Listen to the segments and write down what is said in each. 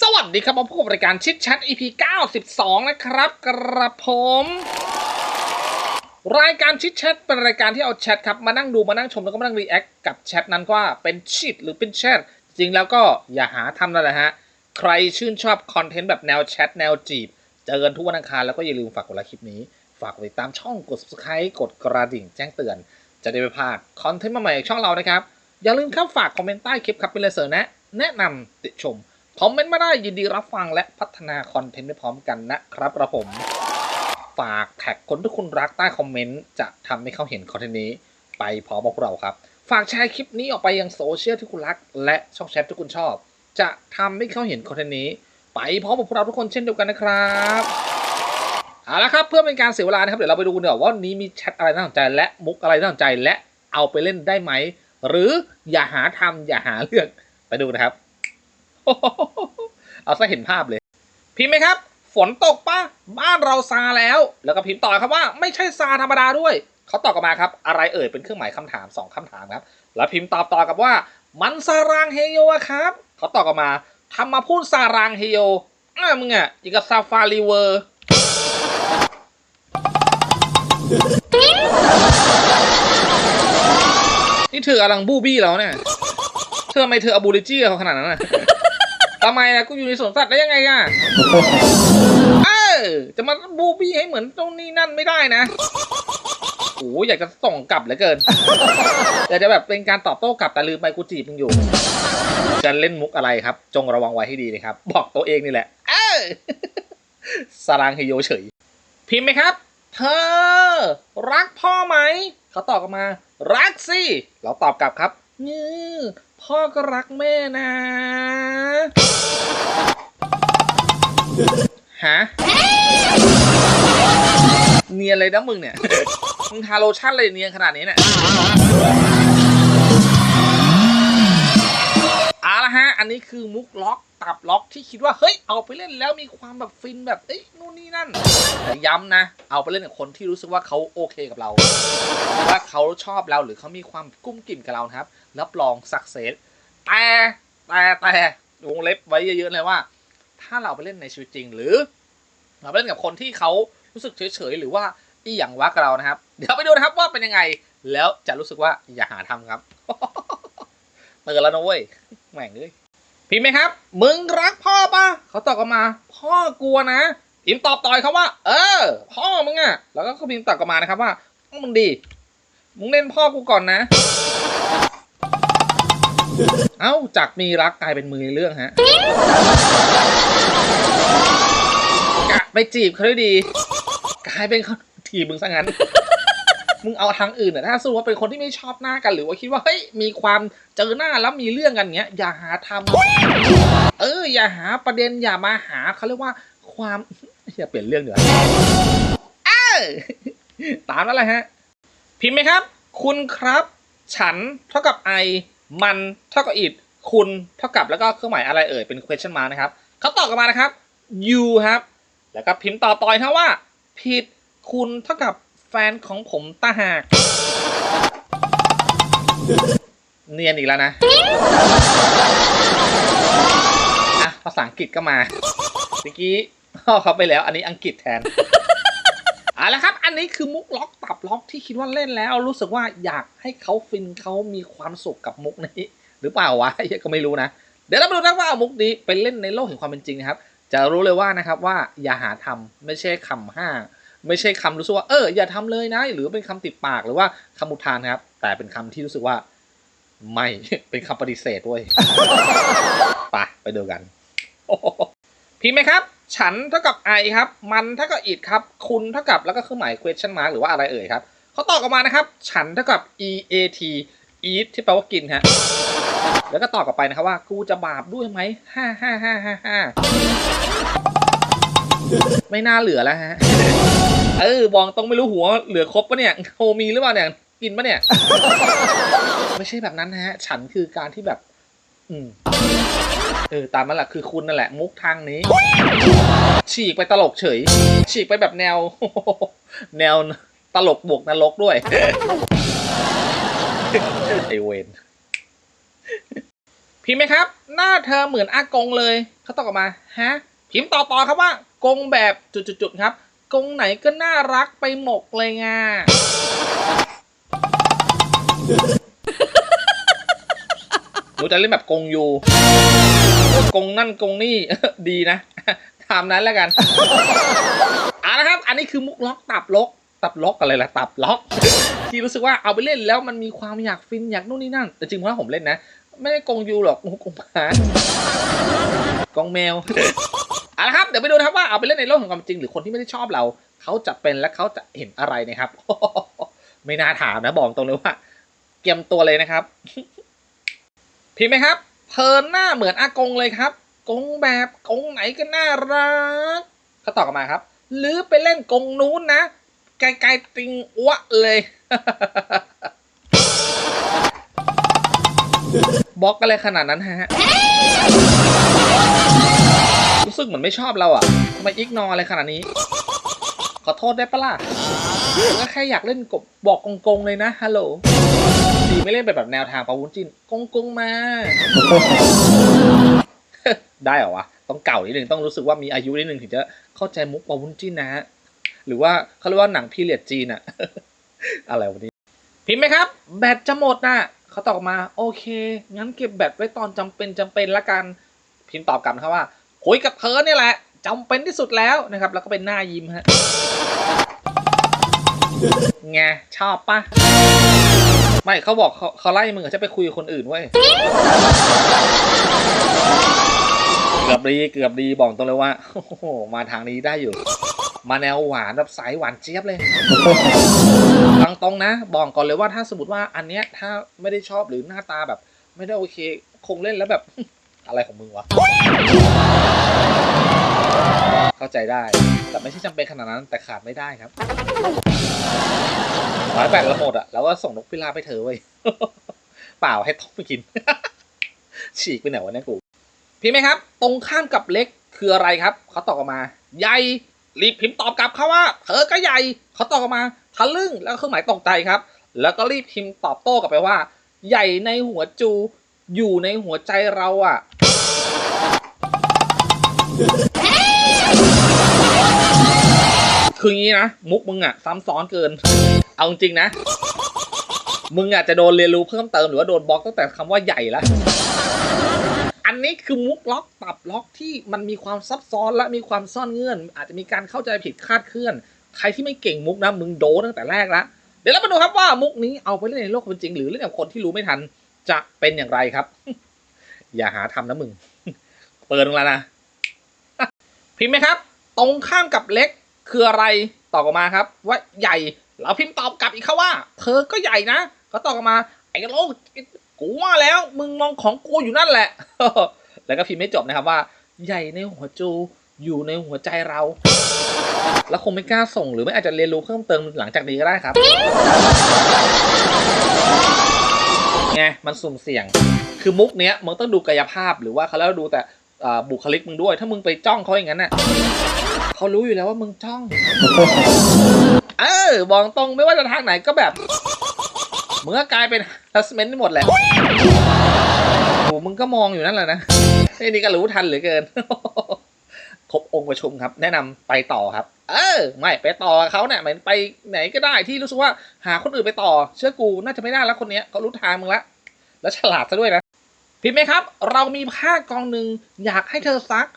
สวัสดีครับมาพบกับรายการชิดแชท EP 92 นะครับกระผม รายการชิดแชทเป็นรายการที่เอาแชทครับมานั่งดูมานั่งชมแล้วก็มานั่งรีแอคกับแชทนั้นว่าเป็นชิดหรือเป็นแชทจริงแล้วก็อย่าหาทำนั่นแหละฮะ ใครชื่นชอบคอนเทนต์แบบแนวแชทแนวจีบ เจอกันทุกวันอังคารแล้วก็อย่าลืมฝากกดไลค์คลิปนี้ ฝากกดติดตามช่องกด subscribe กดกระดิ่งแจ้งเตือน จะได้ไม่พลาดคอนเทนต์ใหม่ๆจากช่องเรานะครับอย่าลืมเข้าฝากคอมเมนต์ใต้คลิปครับเป็นเลยเสนอแนะแนะนำติชม คอมเมนต์มาได้ยินดีรับฟังและพัฒนาคอนเทนต์ไปพร้อมกันนะครับกระผม ฝากแท็กคนที่คุณรักใต้คอมเมนต์จะทำให้เขาเห็นคอนเทนต์นี้ไปพร้อมกับพวกเราครับ ฝากแชร์คลิปนี้ออกไปยังโซเชียลที่คุณรัก และช่องแชทที่คุณชอบ จะทำให้เขาเห็นคอนเทนต์นี้ ไปพร้อมกับพวกเราทุกคนเช่นเดียวกันนะครับเอาละครับเพื่อเป็นการเสียเวลานะครับเดี๋ยวเราไปดูกันดีกว่าว่านี้มีแชทอะไรน่าสนใจ และมุกอะไรน่าสนใจและเอาไปเล่นได้ไหมหรืออย่าหาทำอย่าหาเรื่องไปดูนะครับ เอาซะเห็นภาพเลย พิมพ์ไหมครับ ฝนตกปะบ้านเราซาแล้ว แล้วก็พิมพ์ต่อครับว่า ไม่ใช่ซาธรรมดาด้วย เขาตอบกลับมาครับ อะไรเอ่ยเป็นเครื่องหมายคำถามสองคำถามครับ แล้วพิมพ์ตอบต่อกับว่า มันซารางเฮโยครับ เขาตอบกลับมาทำมาพูดซารางเฮโยอ่ามึงอะอย่างกับซาฟารีเวอร์นี่เธอกำลังบูบี้แล้วเนี่ย เธอทำไมเธออบูลิจี้เขาขนาดนั้นน่ะ ทำไมนะกูอยู่ในสวนสัตว์ได้ยังไงอะเออจะมาบูบี้ให้เหมือนตรงนี้นั่นไม่ได้นะโอ้ยอยากจะส่งกลับเหลือเกินอยากจะแบบเป็นการตอบโต้กลับแต่ลืมไปกูจีบมึงอยู่จะเล่นมุกอะไรครับ จงระวังไว้ให้ดีนะครับ บอกตัวเองนี่แหละ เออสารางเฮโยเฉย พิมพ์ไหมครับ เธอ รักพ่อไหม เขาตอบกลับมา รักสิ เราตอบกลับครับนี่ พ่อก็รักแม่นะฮะเนียนเลยนะมึงเนี่ย มึงทาโลชั่นเลยเนียนขนาดนี้เนี่ย เอาละฮะ อันนี้คือมุกล็อกตับล็อกที่คิดว่าเฮ้ยเอาไปเล่นแล้วมีความแบบฟินแบบเอ้ยนู่นนี่นั่นแต่ย้ำนะ เอาไปเล่นกับคนที่รู้สึกว่าเขาโอเคกับเราว่าเขาชอบเราหรือเขามีความกุ้มกิ่มกับเราครับ รับรองสักเซสแต่แต่แต่วงเล็บไว้เยอะๆเลยว่า ถ้าเราไปเล่นในชีวิตจริง หรือ เราไปเล่นกับคนที่เขารู้สึกเฉยๆหรือว่าอีหยังวักกับเรานะครับ เดี๋ยวไปดูนะครับว่าเป็นยังไง แล้วจะรู้สึกว่าอย่าหาทำครับเตือนแล้วนะเว้ย แหม่งเลยพิมพ์ไหมครับ มึงรักพ่อปะเขาตอบกลับมา พ่อกลัวนะพิมพ์ตอบต่อยเขาว่า เออ พ่อมึงอะแล้วก็พิมพ์ตอบกลับมานะครับว่ามึงดีมึงเล่นพ่อกูก่อนนะ เอ้าจากมีรักกลายเป็นมือในเรื่องฮะกะไปจีบเขาด้วยดี กลายเป็นเขาทีบมึงซะงั้น มึงเอาทางอื่นอะถ้าสมมติว่าเป็นคนที่ไม่ชอบหน้ากัน หรือว่าคิดว่าเฮ้ยมีความเจอหน้าแล้วมีเรื่องกันเงี้ย อย่าหาทำเออ อย่าหาประเด็นอย่ามาหาเขาเรียกว่าความอย่าเปลี่ยนเรื่องเดี๋ยวเออตามนั้นแหละฮะ พิมพ์ไหมครับ คุณครับ ฉันเท่ากับ I มันเท่ากับ it คุณเท่ากับแล้วก็เครื่องหมายอะไรเอ่ยเป็น question mark นะครับเขาตอบกลับมานะครับ you ครับ แล้วก็พิมพ์ต่อต่อยนะว่า ผิดคุณเท่ากับ แฟนของผมตาหาก เนียนอีกแล้วนะอะภาษาอังกฤษก็มาเมื่อกี้พ่อเขาไปแล้ว อันนี้อังกฤษแทนเอาละครับ อันนี้คือมุกล็อกตับล็อกที่คิดว่าเล่นแล้ว รู้สึกว่าอยากให้เขาฟินเขามีความสุขกับมุกนี้ หรือเปล่าวะก็ไม่รู้นะ เดี๋ยวเราไปดูนะว่าเอามุกนี้ไปเล่นในโลกแห่งความเป็นจริงนะครับ จะรู้เลยว่านะครับว่าอย่าหาทำไม่ใช่คำห้า ไม่ใช่คำรู้สึกว่าเอออย่าทำเลยนะ หรือเป็นคำติดปากหรือว่าคำอุทานครับ แต่เป็นคำที่รู้สึกว่า ไม่เป็นคำปฏิเสธด้วยไปไปดูกันพิมพ์ไหมครับ ฉันเท่ากับ I ครับ มันเท่ากับ it ครับ คุณเท่ากับแล้วก็เครื่องหมาย question mark หรือว่าอะไรเอ่ยครับเขาตอบกลับมานะครับ ฉันเท่ากับ e a t eat ที่แปลว่ากินฮะแล้วก็ตอบกลับไปนะครับว่า กูจะบาปด้วยไหมห้าห้าห้าห้าห้า ไม่น่าเหลือแล้วฮะ เออบองต้องไม่รู้หัวเหลือครบปะเนี่ยโฮมีหรือเปล่าเนี่ยกินปะเนี่ย ไม่ใช่แบบนั้นนะฮะ ฉันคือการที่แบบ อืมเออตามนั้นแหละคือคุณนั่นแหละ มุกทางนี้ ฉีกไปตลกเฉย ฉีกไปแบบแนว แนวตลกบวกนรกด้วยไอเวนพิมพ์ไหมครับ หน้าเธอเหมือนอากงเลย เขาตอบกลับมา ฮะ พิมพ์ต่อต่อครับว่า กงแบบจุดๆครับ กงไหนก็น่ารักไปหมกเลยงาหนูจะเล่นแบบกงยูเออกงนั่นกงนี่ดีนะตามนั้นแล้วกันเอาละครับ อันนี้คือมุกล็อกตับล็อกตับล็อกอะไรล่ะตับล็อก ที่รู้สึกว่าเอาไปเล่นแล้วมันมีความอยากฟินอยากนู่นนี่นั่น แต่จริงๆว่าผมเล่นนะ ไม่ได้กงยูหรอกกงหมากงแมว เอาละครับ เดี๋ยวไปดูนะครับว่าเอาไปเล่นในโลกของความจริง หรือคนที่ไม่ได้ชอบเรา เขาจะเป็นและเขาจะเห็นอะไรนะครับ ไม่น่าถามนะบอกตรงเลยว่าเตรียมตัวเลยนะครับ พิมพ์ไหมครับเธอหน้าเหมือนอากงเลยครับ กงแบบกงไหนก็น่ารักเขาตอบกลับมาครับ หรือไปเล่นกงนู้นนะไกลๆติงอ้วะเลยบล็อกอะไรขนาดนั้นฮะ รู้สึกเหมือนไม่ชอบเราอะทำไมอิกนออะไรขนาดนี้ ขอโทษได้ปะล่ะก็แค่อยากเล่นกบบอกกงๆเลยนะฮัลโหลดีไม่เล่นแบบแนวทางปาวุ้นจินกงกงมา ได้เหรอวะต้องเก่านิดนึงต้องรู้สึกว่ามีอายุนิดนึงถึงจะเข้าใจมุกปาวุ้นจินนะฮะหรือว่าเขาเรียกว่าหนังพีเรียดจีนอะอะไรวะนี้ พิมพ์ไหมครับ แบตจะหมดน่ะเขาตอบมา โอเค งั้นเก็บแบตไว้ตอนจำเป็นจำเป็นละกัน พิมพ์ตอบกลับนะครับว่า คุยกับเธอเนี่ยแหละจำเป็นที่สุดแล้วนะครับ แล้วก็เป็นหน้ายิ้มฮะไงชอบปะไม่เขาบอกเขาเขาไล่มึงอจะไปคุยกับคนอื่นเว้ยเกือบดีเกือบดีบอกตรงเลยว่าโอ้โหมาทางนี้ได้อยู่ มาแนวหวานแบบสายหวานเจี๊ยบเลยตรงตรงๆนะบอกก่อนเลยว่าถ้าสมมติว่าอันเนี้ยถ้าไม่ได้ชอบหรือหน้าตาแบบ ไม่ได้โอเค คงเล่นแล้วแบบ อะไรของมึงวะ เข้าใจได้ แต่ไม่ใช่จำเป็นขนาดนั้นแต่ขาดไม่ได้ครับร้อยแปดละหมดอะแล้วก็ส่งนกพิราบไปเธอเว้เปล่าให้ต้องไปกิน ฉีกไปไหนวะเนี่ยกู พี่ไหมครับ ตรงข้ามกับเล็กคืออะไรครับ เขาตอบกมา ใหญ่รีบพิมพ์ตอบกลับเขาว่า เธอก็ใหญ่เขาตอบกมาทะลึ่งแล้วเครื่องหมายตกใจครับ แล้วก็รีบพิมพ์ตอบโต้กลับไปว่า ใหญ่ในหัวจู อยู่ในหัวใจเราอะ คืองี้นะ มุกมึงอะซ้ำซ้อนเกิน เอาจริงนะ มึงอะจะโดนเรียนรู้เพิ่มเติมหรือว่าโดนบล็อกตั้งแต่คำว่าใหญ่ล้วอันนี้คือมุกล็อกตับล็อกที่มันมีความซับซ้อนและมีความซ่อนเงื่อน อาจจะมีการเข้าใจผิดคาดเคลื่อน ใครที่ไม่เก่งมุกนะ มึงโดนตั้งแต่แรกล้วเดี๋ยวเรามาดูครับว่ามุกนี้เอาไปเล่นในโลกเป็นจริง หรือเล่นกับคนที่รู้ไม่ทัน จะเป็นอย่างไรครับ อย่าหาทำนะมึง เปิดลงแล้วนะพิมพ์ไหมครับ ตรงข้ามกับเล็กคืออะไรตอบกลับมาครับ ว่าใหญ่เราพิมพ์ตอบกลับอีกครับว่าเธอก็ใหญ่นะเขาตอบกลับมา ไอ้โลกกูว่าแล้วมึงมองของกูอยู่นั่นแหละ แล้วก็พิมพ์ไม่จบนะครับว่า ใหญ่ในหัวจูอยู่ในหัวใจเรา แล้วคงไม่กล้าส่งหรือไม่อาจจะเรียนรู้เพิ่มเติมหลังจากนี้ก็ได้ครับ ไงมันสุ่มเสี่ยง คือมุกเนี้ยมึงต้องดูกายภาพหรือว่าเขาแล้วดูแต่บุคลิกมึงด้วย ถ้ามึงไปจ้องเขาอย่างนั้นน่ะเขารู้อยู่แล้วว่ามึงจ้อง เออบอกตรงไม่ว่าจะทางไหนก็แบบมึงก็กลายเป็น harassment หมดแหละโอ้มึงก็มองอยู่นั่นแหละนะไอ้นี่ก็รู้ทันเหลือเกิน ครบองค์ประชุมครับ แนะนำไปต่อครับ เออ ไม่ไปต่อเขาเนี่ยเหมือนไปไหนก็ได้ที่รู้สึกว่าหาคนอื่นไปต่อ เชื่อกูน่าจะไม่ได้แล้วคนเนี้ยเขารู้ทางมึงละแล้วฉลาดซะด้วยนะพิมพ์ไหมครับ เรามีผ้ากองหนึ่งอยากให้เธอซัก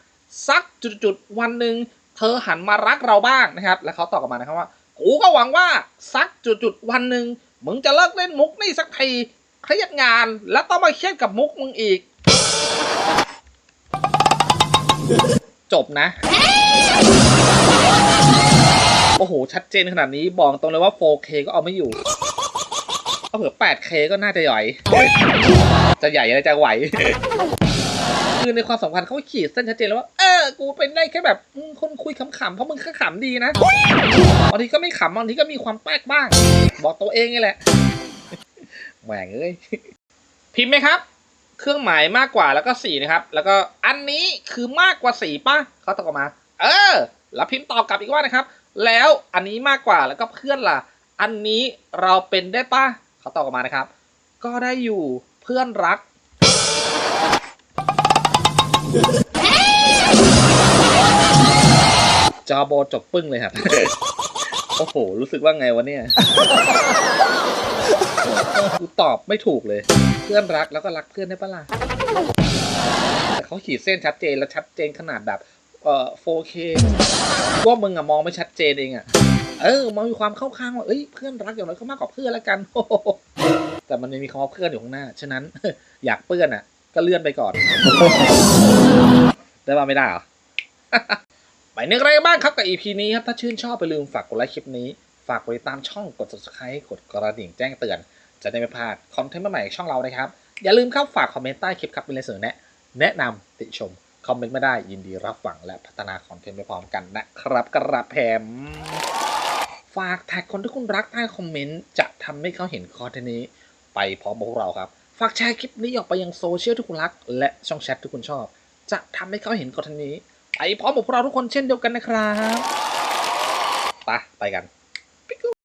ซักจุดๆวันหนึ่งเธอหันมารักเราบ้างนะครับ แล้วเขาตอบกลับมานะครับว่ากูก็หวังว่าสักจุดๆวันหนึ่งมึงจะเลิกเล่นมุกนี่สักทีเครียดงานแล้วต้องมาเครียดกับมุกมึงอีก จบนะ โอ้โห ชัดเจนขนาดนี้บอกตรงเลยว่า 4K ก็เอาไม่อยู่เอาเผื่อ 8K ก็น่าจะใหญ่ จะใหญ่อะไรจะไหว คือในความสัมพันธ์เขาขีดเส้นชัดเจนแล้วว่า เออ กูเป็นได้แค่แบบคนคุยขำๆ เพราะมึงขำดีนะ บางทีก็ไม่ขำบางทีก็มีความแปลกบ้าง บอกตัวเองนี่แหละแหวงเอ้ย พิมพ์ไหมครับ เครื่องหมายมากกว่าแล้วก็สี่นะครับ แล้วก็อันนี้คือมากกว่าสี่ป่ะเขาตอบมา เออ แล้วพิมพ์ตอบกลับอีกว่านะครับ แล้วอันนี้มากกว่าแล้วก็เพื่อนล่ะ อันนี้เราเป็นได้ป่ะเขาตอบกลับมานะครับ ก็ได้อยู่เพื่อนรักจอโบจบปึ้งเลยครับ โอ้โห รู้สึกว่าไงวะเนี่ย กูตอบไม่ถูกเลย พื่อนรักแล้วก็รักเพื่อนได้ปะล่ะแต่เขาขีดเส้นชัดเจนและชัดเจนขนาดแบบเอ่อ 4K ว่ามึงอะมองไม่ชัดเจนเองอะเออมองมีความเข้าข้างว่าเอ้ยเพื่อนรักอย่างน้อยก็มากกว่าเพื่อนแล้วกัน แต่มันไม่มีคำว่าเพื่อนอยู่ข้างหน้า ฉะนั้นอยากเปื้อนอะก็เลื่อนไปก่อน ได้ป่ะไม่ได้เหรอไปนึกอะไรบ้างครับกับ EP นี้ครับ ถ้าชื่นชอบไปลืมฝากกดไลค์คลิปนี้ ฝากกดติดตามช่องกด subscribe กดกระดิ่งแจ้งเตือน จะได้ไม่พลาดคอนเทนต์ใหม่ของช่องเรานะครับ อย่าลืมเข้าฝากคอมเมนต์ใต้คลิปครับเป็นเรื่องเสนอแนะแนะนำติชม คอมเมนต์ไม่ได้ยินดีรับฟังและพัฒนาคอนเทนต์ไปพร้อมกันนะครับกระแผมฝากแท็กคนที่คุณรักใต้คอมเมนต์จะทำให้เขาเห็นคอนเทนต์นี้ ไปพร้อมกับพวกเราครับ ฝากแชร์คลิปนี้ออกไปยังโซเชียลที่คุณรัก และช่องแชทที่คุณชอบ จะทำให้เขาเห็นคอนเทนต์นี้ไปพร้อมกับพวกเราทุกคนเช่นเดียวกันนะครับไปไปกัน